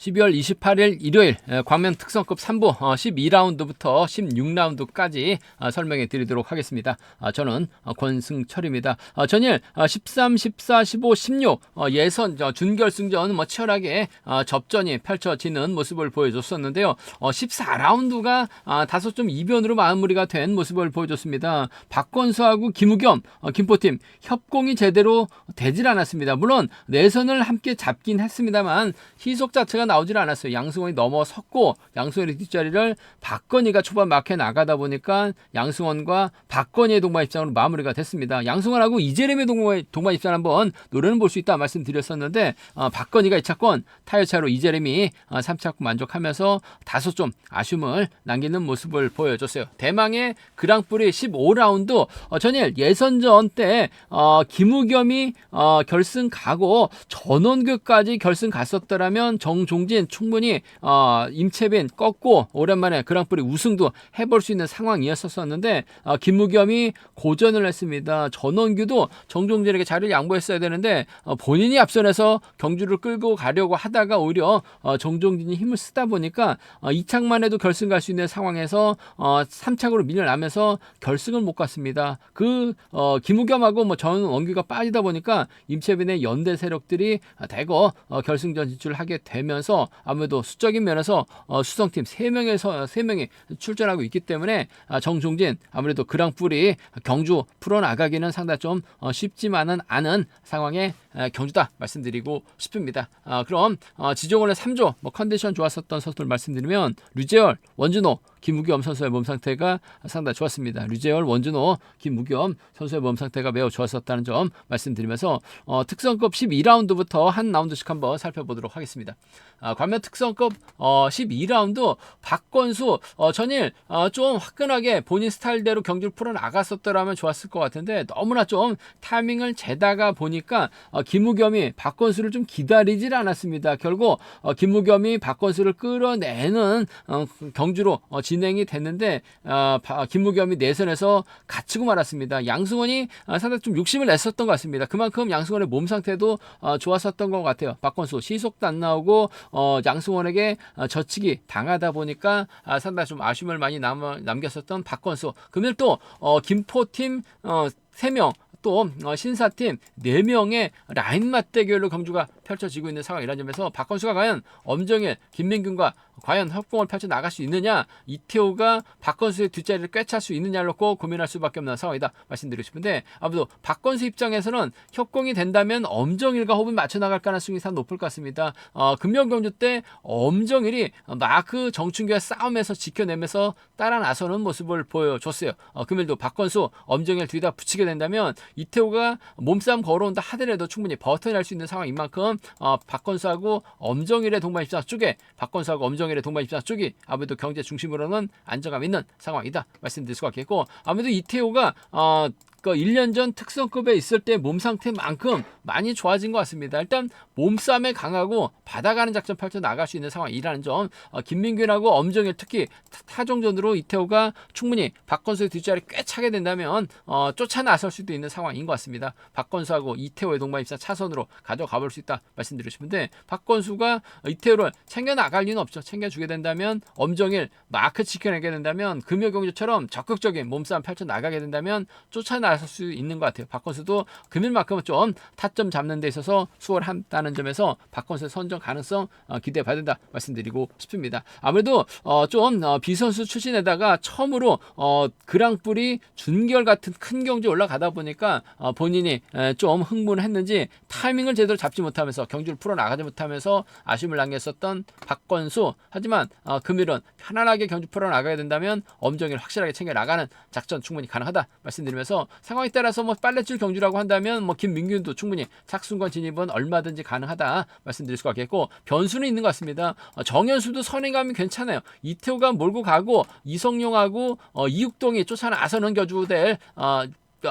12월 28일 일요일 에, 광면 특성급 3부 12라운드부터 16라운드까지 어, 설명해 드리도록 하겠습니다. 아, 저는 어, 권승철입니다. 어, 전일 어, 13, 14, 15, 16 어, 예선 어, 준결승전 뭐 치열하게 어, 접전이 펼쳐지는 모습을 보여줬었는데요. 어, 14라운드가 아, 다소 좀 이변으로 마무리가 된 모습을 보여줬습니다. 박건수하고 김우겸 어, 김포팀 협공이 제대로 되질 않았습니다. 물론 내선을 함께 잡긴 했습니다만 희속 자체가 나오질 않았어요. 양승원이 넘어섰고 양승원의 뒷자리를 박건희가 초반 막혀 나가다 보니까 양승원과 박건희의 동반 입장으로 마무리가 됐습니다. 양승원하고 이재림의 동반, 동반 입장 한번 노래는 볼 수 있다 말씀드렸었는데 어, 박건희가 2차권 타이어 차로 이재림이 어, 3차권 만족하면서 다소 좀 아쉬움을 남기는 모습을 보여줬어요. 대망의 그랑프리 15라운드 어, 전일 예선전 때 어, 김우겸이 어, 결승 가고 전원규까지 결승 갔었더라면 정종 진 충분히 어, 임채빈 꺾고 오랜만에 그랑프리 우승도 해볼 수 있는 상황이었었는데 어, 김우겸이 고전을 했습니다. 전원규도 정종진에게 자리를 양보했어야 되는데 어, 본인이 앞선에서 경주를 끌고 가려고 하다가 오히려 어, 정종진이 힘을 쓰다 보니까 어, 2착만 해도 결승 갈 수 있는 상황에서 어, 3착으로 밀려나면서 결승을 못 갔습니다. 그 어, 김우겸하고 뭐 전원규가 빠지다 보니까 임채빈의 연대 세력들이 대거 어, 결승전 진출을 하게 되면서 아무래도 수적인 면에서 어, 수성팀 3명에서 3명이 출전하고 있기 때문에 아, 정종진 아무래도 그랑프리 경주 풀어나가기는 상당히 좀 어, 쉽지만은 않은 상황의 에, 경주다 말씀드리고 싶습니다. 아, 그럼 어, 지종원의 3조 뭐 컨디션 좋았었던 선수들 말씀드리면 류재열, 원준호, 김우겸 선수의 몸 상태가 상당히 좋았습니다. 류재열, 원준호, 김우겸 선수의 몸 상태가 매우 좋았었다는 점 말씀드리면서 어, 특성급 12라운드부터 한 라운드씩 한번 살펴보도록 하겠습니다. 아, 과면 특성급 어, 12라운드 박건수 어, 전일 어, 좀 화끈하게 본인 스타일대로 경기를 풀어 나갔었더라면 좋았을 것 같은데 너무나 좀 타이밍을 재다가 보니까 어, 김우겸이 박건수를 좀 기다리질 않았습니다. 결국 어, 김우겸이 박건수를 끌어내는 어, 경주로 어, 진행이 됐는데 어, 바- 김우겸이 내선에서 갇히고 말았습니다. 양승원이 어, 상당히 좀 욕심을 냈었던 것 같습니다. 그만큼 양승원의 몸 상태도 어, 좋았었던 것 같아요. 박건수 시속도 안 나오고 어, 양승원에게 어, 젖히기 당하다 보니까 아, 상당히 좀 아쉬움을 많이 남, 남겼었던 박건수. 금일 또 어, 김포팀 어, 3명 또 어, 신사팀 4명의 라인 맞대결로 경주가 펼쳐지고 있는 상황이라는 점에서 박건수가 과연 엄정일, 김민균과 과연 협공을 펼쳐 나갈 수 있느냐 이태호가 박건수의 뒷자리를 꿰찰 수 있느냐를 놓고 고민할 수밖에 없는 상황이다 말씀드리고 싶은데 아무래도 박건수 입장에서는 협공이 된다면 엄정일과 호흡을 맞춰 나갈 가능성이 상당히 높을 것 같습니다. 어, 금명경주 때 엄정일이 마크 정춘규의 싸움에서 지켜내면서 따라 나서는 모습을 보여줬어요. 어, 금일도 박건수, 엄정일 둘 다 붙이게 된다면 이태호가 몸싸움 걸어온다 하더라도 충분히 버텨낼 수 있는 상황인 만큼 어, 박건수하고 엄정일의 동반 입장 쪽에 박건수하고 엄정일의 동반 입장 쪽이 아무래도 경제 중심으로는 안정감 있는 상황이다 말씀드릴 수가 있겠고 아무래도 이태호가 어, 그 1년 전 특성급에 있을 때 몸 상태만큼 많이 좋아진 것 같습니다. 일단 몸싸움에 강하고 받아가는 작전 펼쳐 나갈 수 있는 상황이라는 점 어, 김민균하고 엄정일 특히 타- 타종전으로 이태호가 충분히 박건수의 뒷자리 꽤 차게 된다면 어, 쫓아 나설 수도 있는 상황인 것 같습니다. 박건수하고 이태호의 동반 입사 차선으로 가져가 볼 수 있다 말씀드리고 싶은데 박건수가 이태호를 챙겨 나갈 리는 없죠. 챙겨주게 된다면 엄정일 마크 지켜내게 된다면 금요경주처럼 적극적인 몸싸움 펼쳐 나가게 된다면 쫓아 나 설수 있는 것 같아요. 박건수도 금일만큼은 좀 타점 잡는 데 있어서 수월한다는 점에서 박건수의 선정 가능성 어, 기대 봐야 된다 말씀드리고 싶습니다. 아무래도 어, 좀 어, 비선수 출신에다가 처음으로 어, 그랑프리 준결 같은 큰 경주 올라가다 보니까 어, 본인이 에, 좀 흥분을 했는지 타이밍을 제대로 잡지 못하면서 경주를 풀어 나가지 못하면서 아쉬움을 남겼었던 박건수 하지만 어, 금일은 편안하게 경주 풀어 나가야 된다면 엄정일 확실하게 챙겨 나가는 작전 충분히 가능하다 말씀드리면서 상황에 따라서 뭐 빨래줄 경주라고 한다면 뭐 김민균도 충분히 착순권 진입은 얼마든지 가능하다 말씀드릴 수가 있겠고 변수는 있는 것 같습니다. 어, 정현수도 선행감이 괜찮아요. 이태호가 몰고 가고 이성용하고 어, 이육동이 쫓아 나서는 겨주될 어, 어,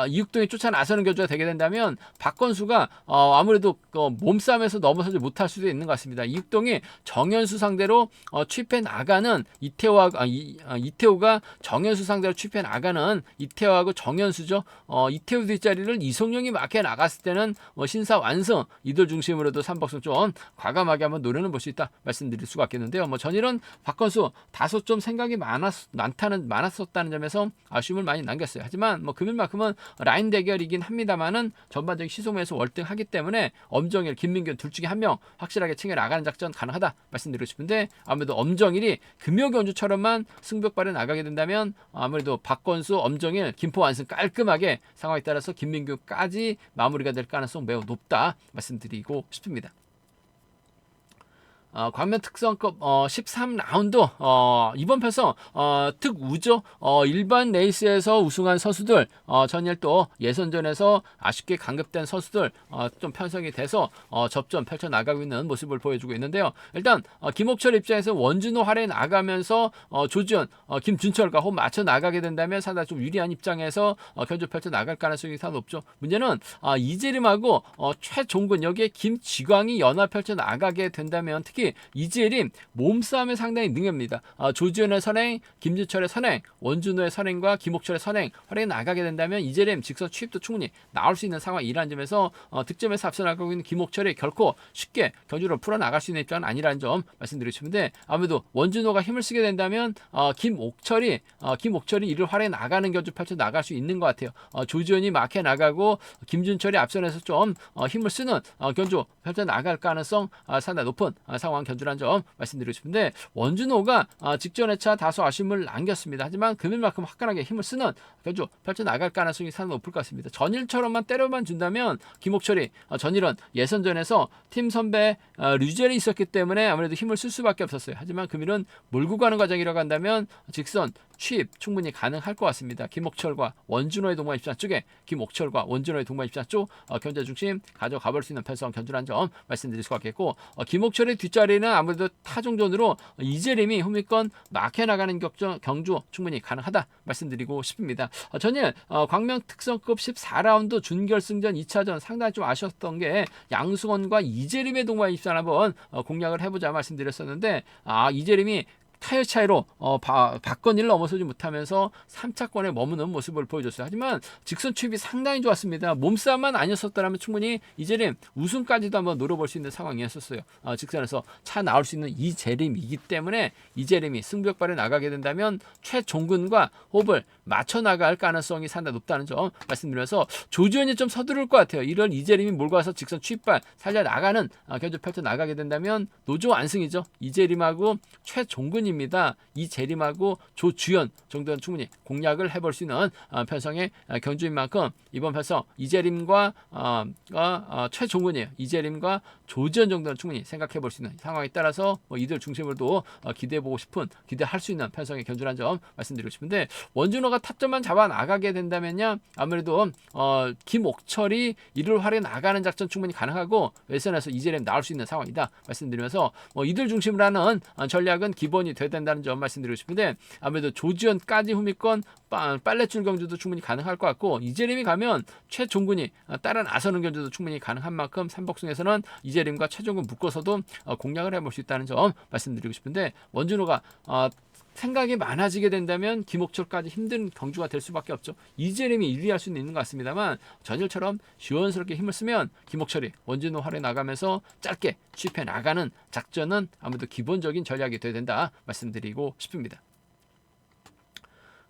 이육동이 쫓아 나서는 견주가 되게 된다면 박건수가 어, 아무래도 어, 몸싸움에서 넘어서지 못할 수도 있는 것 같습니다. 이육동이 정현수 상대로 어, 취입해 나가는 이태호와 아, 이, 아, 이태호가 정현수 상대로 취입해 나가는 이태호하고 정현수죠. 어, 이태호 뒷자리를 이성용이 막혀 나갔을 때는 뭐 신사 완성 이들 중심으로도 삼박승 좀 과감하게 한번 노려는 볼 수 있다 말씀드릴 수가 있겠는데요. 뭐 전일은 박건수 다소 좀 생각이 많았 많다는 많았었다는 점에서 아쉬움을 많이 남겼어요. 하지만 뭐 금일만큼은 라인 대결이긴 합니다만은 전반적인 시소면에서 월등하기 때문에 엄정일, 김민균 둘 중에 한 명 확실하게 챙겨 나가는 작전 가능하다 말씀드리고 싶은데 아무래도 엄정일이 금요 경주처럼만 승벽발에 나가게 된다면 아무래도 박건수, 엄정일, 김포 완승 깔끔하게 상황에 따라서 김민규까지 마무리가 될 가능성 매우 높다 말씀드리고 싶습니다. 어, 광면 특성급 어, 13라운드 어, 이번 편성 어, 특우죠. 어, 일반 레이스에서 우승한 선수들 어, 전일 또 예선전에서 아쉽게 강급된 선수들 어, 좀 편성이 돼서 어, 접전 펼쳐 나가고 있는 모습을 보여주고 있는데요. 일단 어, 김옥철 입장에서 원준호 활에 나가면서 어, 조지현, 어, 김준철과 호흡 맞춰 나가게 된다면 상당히 좀 유리한 입장에서 어, 견주 펼쳐 나갈 가능성이 상당히 높죠. 문제는 아, 이재림하고 어, 최종근 여기에 김지광이 연합 펼쳐 나가게 된다면 특히 이재림 몸싸움에 상당히 능합니다. 아, 조지현의 선행, 김준철의 선행, 원준호의 선행과 김옥철의 선행 활약이 나가게 된다면 이재림 직선 취입도 충분히 나올 수 있는 상황이라는 점에서 어, 득점에서 앞서 나가고 있는 김옥철이 결코 쉽게 견주를 풀어 나갈 수 있는 입장은 아니라는 점 말씀드리고 싶은데 아무래도 원준호가 힘을 쓰게 된다면 어, 김옥철이 어, 김옥철이 이를 활에 나가는 견주 펼쳐 나갈 수 있는 것 같아요. 어, 조지현이 막해 나가고 김준철이 앞선에서 좀 어, 힘을 쓰는 어, 견주 펼쳐 나갈 가능성 어, 상당히 높은 어, 상황 견주라는 점 말씀드리고 싶은데 원준호가 어, 직전 회차 다소 아쉬움을 남겼습니다. 하지만 금일만큼 화끈하게 힘을 쓰는 견주 펼쳐 나갈 가능성이 상당히 높을 것 같습니다. 전일처럼만 때려만 준다면 김옥철이 어, 전일은 예선전에서 팀 선배 어, 류젤이 있었기 때문에 아무래도 힘을 쓸 수밖에 없었어요. 하지만 금일은 몰고 가는 과정이라고 한다면 직선 취입 충분히 가능할 것 같습니다. 김옥철과 원준호의 동반 입장 쪽에 김옥철과 원준호의 동반 입장 쪽 어, 견제 중심 가져가 볼 수 있는 편성 견주란 점 말씀드릴 수가 있겠고 어, 김옥철의 뒷자리는 아무래도 타종전으로 이재림이 후미권 막혀 나가는 격정, 경주 충분히 가능하다 말씀드리고 싶습니다. 어, 전일 어, 광명 특성급 14라운드 준결승전 2차전 상당히 좀 아쉬웠던 게 양승원과 이재림의 동반 입장 한번 어, 공략을 해보자 말씀드렸었는데 아 이재림이 타율 차이로 어, 바, 박건일을 넘어서지 못하면서 3차권에 머무는 모습을 보여줬어요. 하지만 직선 취입이 상당히 좋았습니다. 몸싸움만 아니었었더라면 충분히 이재림 우승까지도 한번 노려볼 수 있는 상황이었었어요. 어, 직선에서 차 나올 수 있는 이재림이기 때문에 이재림이 승벽발에 나가게 된다면 최종근과 호흡을 맞춰 나갈 가능성이 상당히 높다는 점 말씀드려서 조지현이 좀 서두를 것 같아요. 이런 이재림이 몰고 와서 직선 취입발 살려 나가는 어, 견주 펼쳐 나가게 된다면 노조 안승이죠. 이재림하고 최종근이 입니다. 이재림하고 조주현 정도는 충분히 공략을 해볼 수 있는 어, 편성의 어, 경주인 만큼 이번 편성 이재림과 어, 어, 최종근이에요. 이재림과 조지현 정도는 충분히 생각해 볼 수 있는 상황에 따라서 뭐 이들 중심으로도 어, 기대해 보고 싶은 기대할 수 있는 편성의 견주란 점 말씀드리고 싶은데 원준호가 탑점만 잡아 나가게 된다면요. 아무래도 어, 김옥철이 이를 활에 나가는 작전 충분히 가능하고 외선에서 이재림 나올 수 있는 상황이다 말씀드리면서 뭐 이들 중심으로 하는 어, 전략은 기본이 돼야 된다는 점 말씀드리고 싶은데 아무래도 조지현까지 후미권 빨래줄 경주도 충분히 가능할 것 같고 이재림이 가면 최종근이 어, 따라 나서는 경주도 충분히 가능한 만큼 삼복승에서는 이재림과 최종근 묶어서도 어, 공략을 해볼 수 있다는 점 말씀드리고 싶은데 원준호가 어, 생각이 많아지게 된다면 김옥철까지 힘든 경주가 될 수밖에 없죠. 이재림이 유리할 수는 있는 것 같습니다만 전일처럼 시원스럽게 힘을 쓰면 김옥철이 원진호 활에 나가면서 짧게 취입해 나가는 작전은 아무래도 기본적인 전략이 돼야 된다 말씀드리고 싶습니다.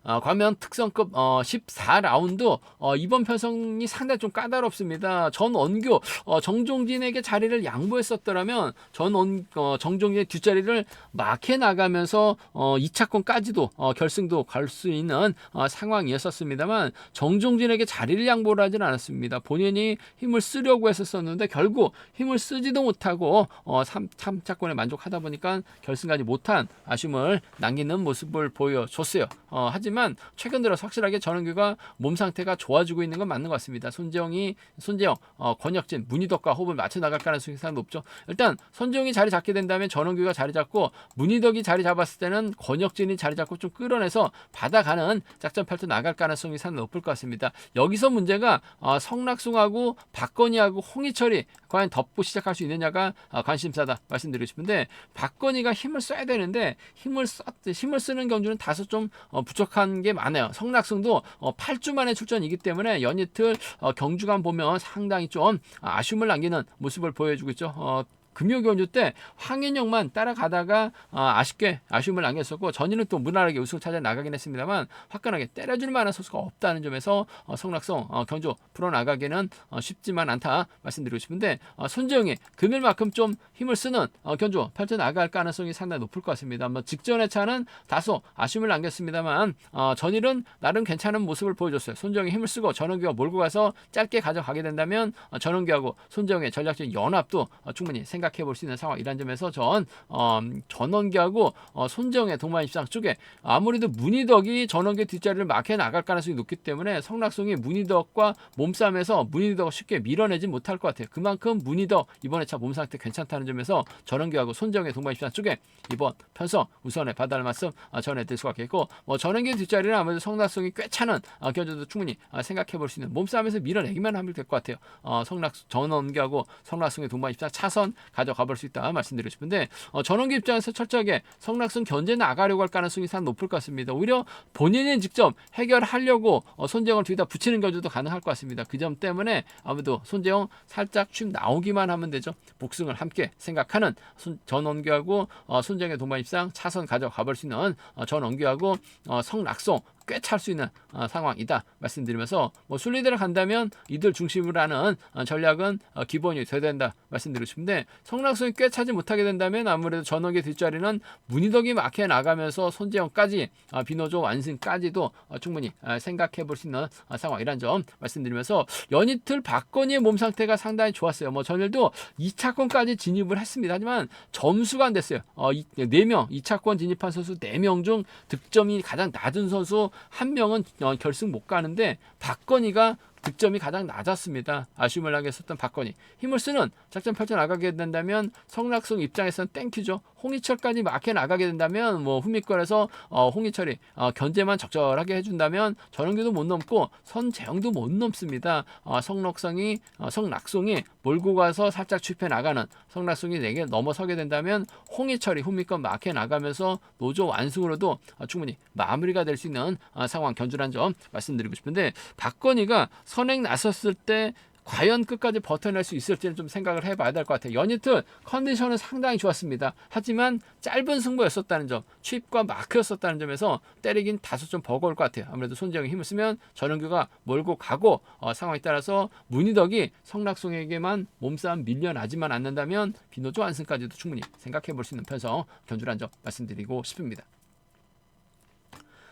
어, 과면 특성급 어, 14라운드 어, 이번 편성이 상당히 좀 까다롭습니다. 전 원교 어, 정종진에게 자리를 양보했었더라면 전 원, 어, 정종진의 뒷자리를 막해 나가면서 어, 2차권까지도 어, 결승도 갈 수 있는 어, 상황이었었습니다만 정종진에게 자리를 양보를 하진 않았습니다. 본인이 힘을 쓰려고 했었었는데 결국 힘을 쓰지도 못하고 어, 3, 3차권에 만족하다 보니까 결승까지 못한 아쉬움을 남기는 모습을 보여줬어요. 어, 하지만 하지만 최근 들어서 확실하게 전원규가 몸 상태가 좋아지고 있는 건 맞는 것 같습니다. 손재영이 손재영, 어, 권혁진, 문희덕과 호흡을 맞춰 나갈 가능성이 높죠. 일단 손재영이 자리 잡게 된다면 전원규가 자리 잡고 문희덕이 자리 잡았을 때는 권혁진이 자리 잡고 좀 끌어내서 받아가는 작전 팔도 나갈 가능성이 상당히 높을 것 같습니다. 여기서 문제가 어, 성낙승하고 박건희하고 홍희철이 과연 덮고 시작할 수 있느냐가 어, 관심사다 말씀드리고 싶은데 박건희가 힘을 써야 되는데 힘을 썼 힘을 쓰는 경주는 다소 좀 어, 부족한 게 많아요. 성낙승도 어, 8주 만에 출전이기 때문에 연이틀 어, 경주간 보면 상당히 좀 아쉬움을 남기는 모습을 보여주고 있죠. 어, 금요 경주 때 황인영만 따라가다가 아, 아쉽게 아쉬움을 남겼었고 전일은 또 무난하게 우승을 찾아 나가긴 했습니다만 화끈하게 때려줄 만한 선수가 없다는 점에서 어, 성락성 어, 경주 풀어나가기는 어, 쉽지만 않다 말씀드리고 싶은데 어, 손재영이 금일만큼 좀 힘을 쓰는 어, 경주 펼쳐 나갈 가능성이 상당히 높을 것 같습니다. 뭐 직전의 차는 다소 아쉬움을 남겼습니다만 어, 전일은 나름 괜찮은 모습을 보여줬어요. 손재영이 힘을 쓰고 전원기가 몰고 가서 짧게 가져가게 된다면 어, 전원기하고 손재영의 전략적인 연합도 어, 충분히 생각 해 볼 수 있는 상황 이런 점에서 전 어, 전원기하고 어, 손정의 동반 입상 쪽에 아무래도 문희덕이 전원기 뒷자리를 막혀 나갈 가능성이 높기 때문에 성락송이 문희덕과 몸싸움에서 문희덕을 쉽게 밀어내지 못할 것 같아요. 그만큼 문희덕 이번에 차 몸 상태 괜찮다는 점에서 전원기하고 손정의 동반 입상 쪽에 이번 편성 우선에 받아할 말씀 어, 전해드릴 수가 있겠고 뭐 전원기 뒷자리는 아무래도 성락송이 꽤 차는 어, 견주도 충분히 어, 생각해 볼 수 있는 몸싸움에서 밀어내기만 하면 될 것 같아요. 어, 성락 전원기하고 성락송의 동반 입상 차선 가져가 볼 수 있다 말씀드리고 싶은데 어, 전원기 입장에서 철저하게 성락승 견제 나가려고 할 가능성이 상당히 높을 것 같습니다. 오히려 본인이 직접 해결하려고 어, 손재영을 뒤에다 붙이는 견주도 가능할 것 같습니다. 그 점 때문에 아무래도 손재영 살짝 춤 나오기만 하면 되죠. 복승을 함께 생각하는 손, 전원기하고 어, 손재영의 동반 입상 차선 가져가 볼 수 있는 어, 전원기하고 어, 성락송 꽤 찰 수 있는 어, 상황이다 말씀드리면서 뭐 순리대로 간다면 이들 중심으로 하는 어, 전략은 어, 기본이 돼야 된다 말씀드리고 싶은데 성락성이 꽤 차지 못하게 된다면 아무래도 전원기 뒷자리는 문희덕이 막혀 나가면서 손재영까지 어, 비노조 완승까지도 어, 충분히 어, 생각해 볼 수 있는 어, 상황이란 점 말씀드리면서 연이틀 박건희의 몸 상태가 상당히 좋았어요. 뭐 전일도 2차권까지 진입을 했습니다. 하지만 점수가 안 됐어요. 어, 4명 2차권 진입한 선수 4명 중 득점이 가장 낮은 선수 한 명은 어, 결승 못 가는데 박건희가 득점이 가장 낮았습니다. 아쉬움을 하게 했었던 박건희. 쓰는 작전 펼쳐 나가게 된다면 성락성 입장에서는 땡큐죠. 홍희철까지 막혀 나가게 된다면 뭐 후미권에서 어, 홍희철이 어, 견제만 적절하게 해준다면 전원기도 못 넘고 선재영도 못 넘습니다. 어, 성락성이 어, 성락송이 몰고 가서 살짝 취해 나가는 성락송이 내게 넘어서게 된다면 홍희철이 후미권 막혀 나가면서 노조 완승으로도 어, 충분히 마무리가 될 수 있는 어, 상황 견주란 점 말씀드리고 싶은데 박건희가 선행 나섰을 때 과연 끝까지 버텨낼 수 있을지는 좀 생각을 해봐야 될 것 같아요. 연이틀 컨디션은 상당히 좋았습니다. 하지만 짧은 승부였었다는 점, 취입과 마크였었다는 점에서 때리긴 다소 좀 버거울 것 같아요. 아무래도 손재영이 힘을 쓰면 전원규가 몰고 가고 어, 상황에 따라서 문희덕이 성락송에게만 몸싸움 밀려나지만 않는다면 비노조 완승까지도 충분히 생각해 볼 수 있는 편성 견주란 점 말씀드리고 싶습니다.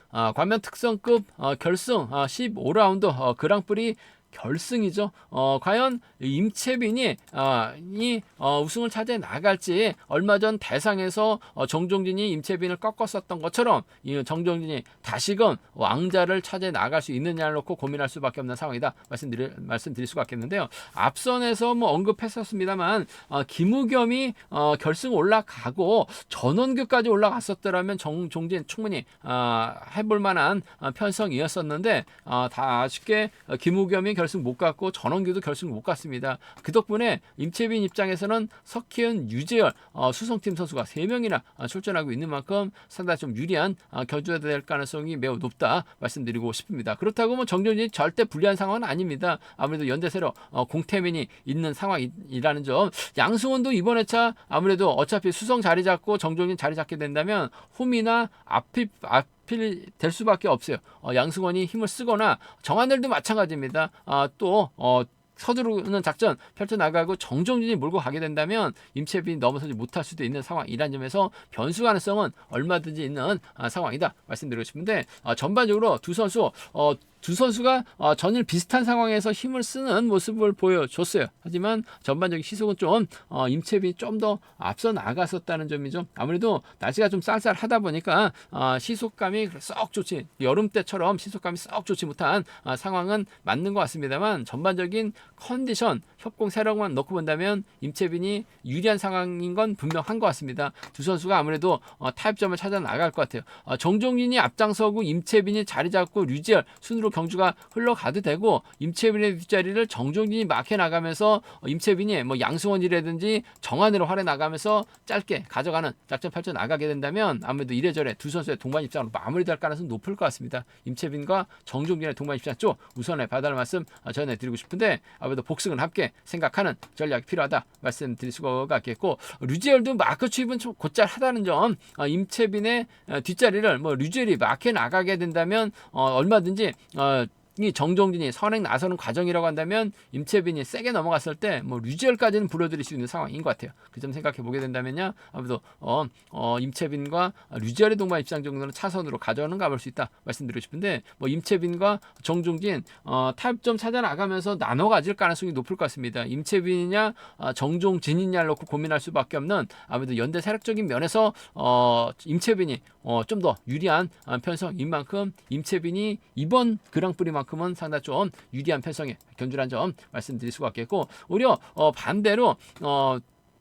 아, 관면 특성급 어, 결승 어, 15라운드 어, 그랑프리 결승이죠. 어, 과연 임채빈이 어, 이 어, 우승을 차지해 나갈지 얼마 전 대상에서 어, 정종진이 임채빈을 꺾었었던 것처럼 이 정종진이 다시금 왕자를 차지해 나갈 수 있느냐를 놓고 고민할 수밖에 없는 상황이다 말씀드릴 말씀드릴 수가 있겠는데요. 앞선에서 뭐 언급했었습니다만 어, 김우겸이 어, 결승 올라가고 전원규까지 올라갔었더라면 정종진 충분히 어, 해볼 만한 어, 편성이었었는데 어, 다 아쉽게 어, 김우겸이 결승 못 갔고 전원규도 결승 못 갔습니다. 그 덕분에 임채빈 입장에서는 석희은, 유재열 어, 수성팀 선수가 3명이나 어, 출전하고 있는 만큼 상당히 좀 유리한 어, 견주가 될 가능성이 매우 높다 말씀드리고 싶습니다. 그렇다고 뭐 정준이 절대 불리한 상황은 아닙니다. 아무래도 연대세로 어, 공태민이 있는 상황이라는 점 양승원도 이번 회차 아무래도 어차피 수성 자리 잡고 정종진 자리 잡게 된다면 홈이나 앞이 앞 필될 수밖에 없어요. 어, 양승원이 힘을 쓰거나 정한들도 마찬가지입니다. 아, 또 어, 서두르는 작전 펼쳐나가고 정종진이 몰고 가게 된다면 임채빈이 넘어서지 못할 수도 있는 상황이란 점에서 변수 가능성은 얼마든지 있는 아, 상황이다 말씀드리고 싶은데 아, 전반적으로 두 선수 어, 두 선수가 어, 전일 비슷한 상황에서 힘을 쓰는 모습을 보여줬어요. 하지만 전반적인 시속은 좀 어, 임채빈이 좀 더 앞서 나갔었다는 점이 좀 아무래도 날씨가 좀 쌀쌀하다 보니까 어, 시속감이 썩 좋지 여름 때처럼 시속감이 썩 좋지 못한 어, 상황은 맞는 것 같습니다만 전반적인 컨디션 협공 세력만 놓고 본다면 임채빈이 유리한 상황인 건 분명한 것 같습니다. 두 선수가 아무래도 어, 타협점을 찾아 나갈 것 같아요. 어, 정종진이 앞장서고 임채빈이 자리 잡고 류지열 순으로 경주가 흘러가도 되고 임채빈의 뒷자리를 정종진이 막혀 나가면서 어, 임채빈이 뭐 양승원이라든지 정한으로 활에 나가면서 짧게 가져가는 작전 펼쳐 나가게 된다면 아무래도 이래저래 두 선수의 동반 입장으로 마무리될 가능성이 높을 것 같습니다. 임채빈과 정종진의 동반 입장 쪽 우선에 받아할 말씀 어, 전해드리고 싶은데 아무래도 복승은 함께 생각하는 전략이 필요하다 말씀드릴 수가 있겠고 류지열도 마크 추입은 좀 곧잘하다는 점 어, 임채빈의 어, 뒷자리를 뭐 류지열이 막혀 나가게 된다면 어, 얼마든지 어, 이 정종진이 선행 나서는 과정이라고 한다면 임채빈이 세게 넘어갔을 때 뭐 류지열까지는 불러들일 수 있는 상황인 것 같아요. 그 점 생각해 보게 된다면요 아무래도 어, 어, 임채빈과 류지열의 동반 입장 정도는 차선으로 가져오는 가볼 수 있다 말씀드리고 싶은데 뭐 임채빈과 정종진 어, 타협점 찾아 나가면서 나눠 가질 가능성이 높을 것 같습니다. 임채빈이냐 어, 정종진이냐를 놓고 고민할 수밖에 없는 아무래도 연대 세력적인 면에서 어, 임채빈이 어, 좀 더 유리한 어, 편성인 만큼 임채빈이 이번 그랑프리만큼 은 상당히 좀 유리한 편성에 견주란 점 말씀드릴 수가 있겠고 오히려 어, 반대로 어,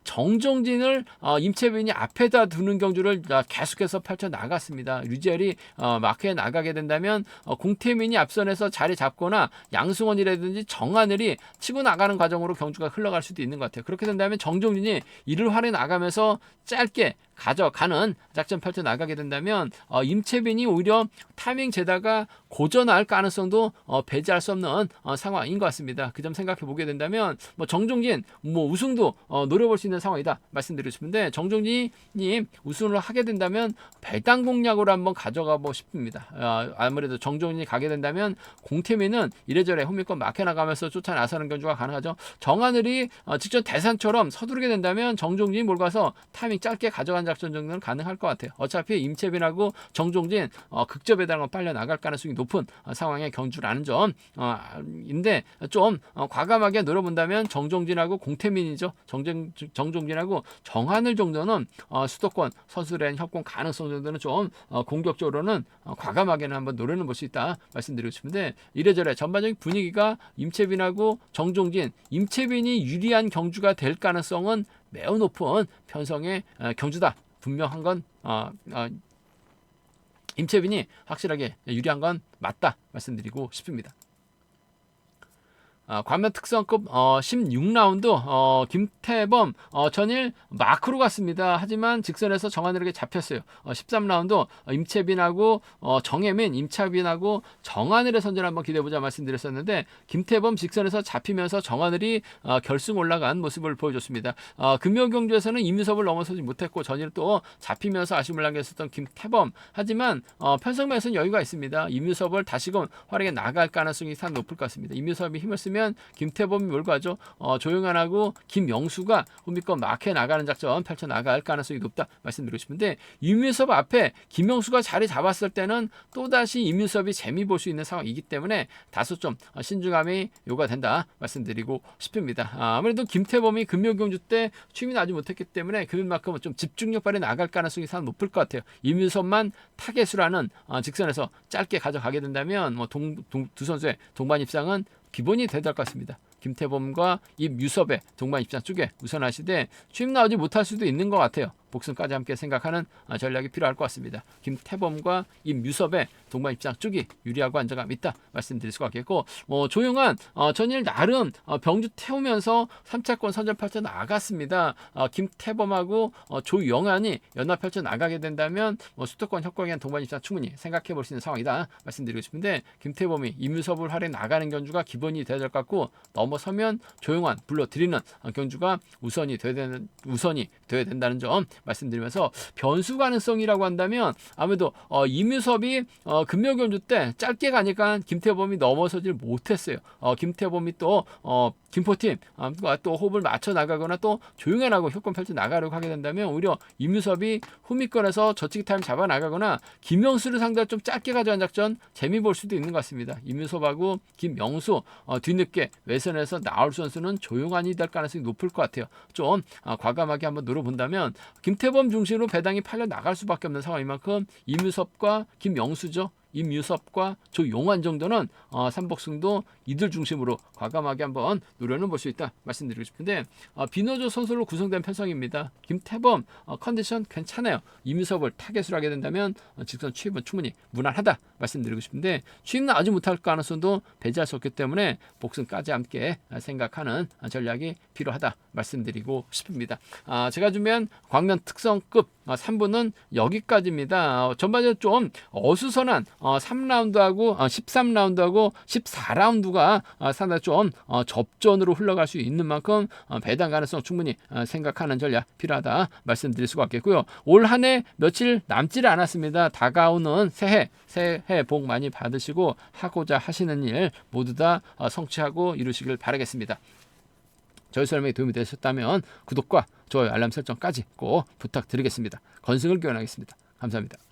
정종진을 어, 임채빈이 앞에다 두는 경주를 어, 계속해서 펼쳐 나갔습니다. 류지열이 어, 마크에 나가게 된다면 어, 공태민이 앞선에서 자리 잡거나 양승원이라든지 정하늘이 치고 나가는 과정으로 경주가 흘러갈 수도 있는 것 같아요. 그렇게 된다면 정종진이 이를 활에 나가면서 짧게 가져가는 작전 펼쳐 나가게 된다면 어, 임채빈이 오히려 타이밍 재다가 고전할 가능성도 어, 배제할 수 없는 어, 상황인 것 같습니다. 그 점 생각해 보게 된다면 뭐 정종진 뭐 우승도 어, 노려볼 수 있는 상황이다 말씀드리고 싶은데 정종진이 우승을 하게 된다면 배당 공략으로 한번 가져가 보고 싶습니다. 어, 아무래도 정종진이 가게 된다면 공태민은 이래저래 호미권 막혀 나가면서 쫓아 나서는 경주가 가능하죠. 정하늘이 어, 직전 대산처럼 서두르게 된다면 정종진이 몰가서 타이밍 짧게 가져간 작전 정도는 가능할 것 같아요. 어차피 임채빈하고 정종진 어, 극접에다가 빨려 나갈 가능성이 높은 어, 상황의 경주라는 점인데 어, 좀 어, 과감하게 노려본다면 정종진하고 공태민이죠. 정정, 정 종진하고 정한을 정도는 어, 수도권 선수랜 협공 가능성 정도는 좀 어, 공격적으로는 어, 과감하게는 한번 노려는 볼 수 있다 말씀드리고 싶은데 이래저래 전반적인 분위기가 임채빈하고 정종진, 임채빈이 유리한 경주가 될 가능성은 매우 높은 편성의 어, 경주다. 분명한 건 어, 어, 임채빈이 확실하게 유리한 건 맞다 말씀드리고 싶습니다. 어, 과면 특성급 어, 16라운드 어, 김태범 어, 전일 마크로 갔습니다. 하지만 직선에서 정하늘에게 잡혔어요. 어, 13라운드 어, 임채빈하고 어, 정혜민, 임차빈하고 정하늘의 선전 한번 기대해보자 말씀드렸었는데 김태범 직선에서 잡히면서 정하늘이 어, 결승 올라간 모습을 보여줬습니다. 어, 금요 경주에서는 임유섭을 넘어서지 못했고 전일 또 잡히면서 아쉬움을 남겼었던 김태범 하지만 어, 편성면에서는 여유가 있습니다. 임유섭을 다시금 활약에 나갈 가능성이 상당히 높을 것 같습니다. 임유섭이 힘을 쓰면 되면 김태범이 몰고 가죠. 어, 조용한하고 김영수가 홈비권 막혀 나가는 작전 펼쳐 나갈 가능성이 높다 말씀드리고 싶은데 임윤섭 앞에 김영수가 자리 잡았을 때는 또다시 임윤섭이 재미 볼 수 있는 상황이기 때문에 다소 좀 어, 신중함이 요구된다 말씀드리고 싶습니다. 아, 무래도 김태범이 금요 경주 때 취임이 나지 못했기 때문에 그만큼은 좀 집중력 발휘 나갈 가능성이 상당히 높을 것 같아요. 임윤섭만 타겟수라는 어, 직선에서 짧게 가져가게 된다면 뭐 동, 동, 두 선수의 동반 입상은 기본이 되될 것 같습니다. 김태범과 임유섭의 동반 입장 쪽에 우선하시되 취임 나오지 못할 수도 있는 것 같아요. 복승까지 함께 생각하는 아, 전략이 필요할 것 같습니다. 김태범과 임유섭의 동반 입장 쪽이 유리하고 안정감 있다 말씀드릴 수가 있겠고 뭐 조용한 어, 전일 나름 어, 병주 태우면서 3차권 선전 펼쳐 나갔습니다. 어, 김태범하고 어, 조영환이 연합 펼쳐 나가게 된다면 뭐 수도권 협공에 대한 동반 입장 충분히 생각해 볼 수 있는 상황이다 말씀드리고 싶은데 김태범이 임유섭을 활에 나가는 견주가 기본이 되야 될 것 같고 넘어서면 조용한 불러드리는 어, 견주가 우선이 돼야 되는 우선이 돼야 된다는 점 말씀드리면서 변수 가능성이라고 한다면 아무래도 어, 임유섭이 어, 금요 경주 때 짧게 가니까 김태범이 넘어서질 못했어요. 어, 김태범이 또 어, 김포팀 아, 누가 또 호흡을 맞춰 나가거나 또 조용히 나고 효과 펼쳐 나가려고 하게 된다면 오히려 임유섭이 후미권에서 저치기 타임 잡아 나가거나 김명수를 상대로 좀 짧게 가져간 작전 재미 볼 수도 있는 것 같습니다. 임유섭하고 김명수 어, 뒤늦게 외선에서 나올 선수는 조용한이 될 가능성이 높을 것 같아요. 좀 아, 과감하게 한번 노려본다면 김태범 중심으로 배당이 팔려 나갈 수밖에 없는 상황인 만큼 임유섭과 김명수죠. 임유섭과 조용환 정도는 어, 삼복승도 이들 중심으로 과감하게 한번 노려는 볼 수 있다 말씀드리고 싶은데 어, 비너조 선수로 구성된 편성입니다. 김태범 어, 컨디션 괜찮아요. 임유섭을 타겟으로 하게 된다면 어, 직선 취입은 충분히 무난하다 말씀드리고 싶은데 취입은 아주 못할 가능성도 배제할 수 없기 때문에 복승까지 함께 생각하는 전략이 필요하다 말씀드리고 싶습니다. 아, 제가 준비한 광면 특성급 3부는 여기까지입니다. 어, 전반적으로 좀 어수선한 어, 3라운드하고 어, 13라운드하고 14라운드가 어, 상당히 좀 어, 접전으로 흘러갈 수 있는 만큼 어, 배당 가능성 충분히 어, 생각하는 전략 필요하다 말씀드릴 수가 있겠고요. 올 한 해 며칠 남지 않았습니다. 다가오는 새해 새해 복 많이 받으시고 하고자 하시는 일 모두 다 어, 성취하고 이루시길 바라겠습니다. 저희 설명이 도움이 되셨다면 구독과 좋아요 알람 설정까지 꼭 부탁드리겠습니다. 건승을 기원하겠습니다. 감사합니다.